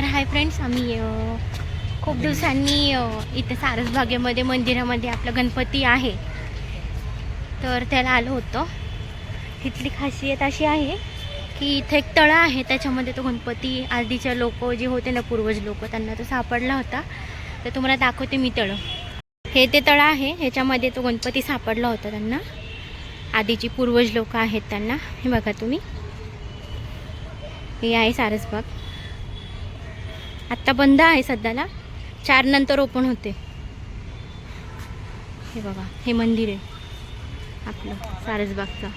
तर hi friends आम्ही खूप दिवसांनी इथे सारसबागेमध्ये मंदिरामध्ये आपलं गणपती आहे. तर त्याला आलो होतो. तिथली खासियत अशी आहे की इथे एक तळा आहे त्याच्यामध्ये तो गणपती आधीचे लोक जे होते ना पूर्वज लोक त्यांना तो सापडला होता. तर तुम्हाला दाखवते मी तळं. हे ते तळं आहे ह्याच्यामध्ये तो गणपती सापडला होता त्यांना. आधीची पूर्वज लोक आहेत त्यांना. हे बघा तुम्ही. हे आहे सारसबाग. आत्ता बंद आहे सध्याला. चार नंतर ओपन होते. हे बघा हे मंदिर आहे. आपलं सारसबागचं.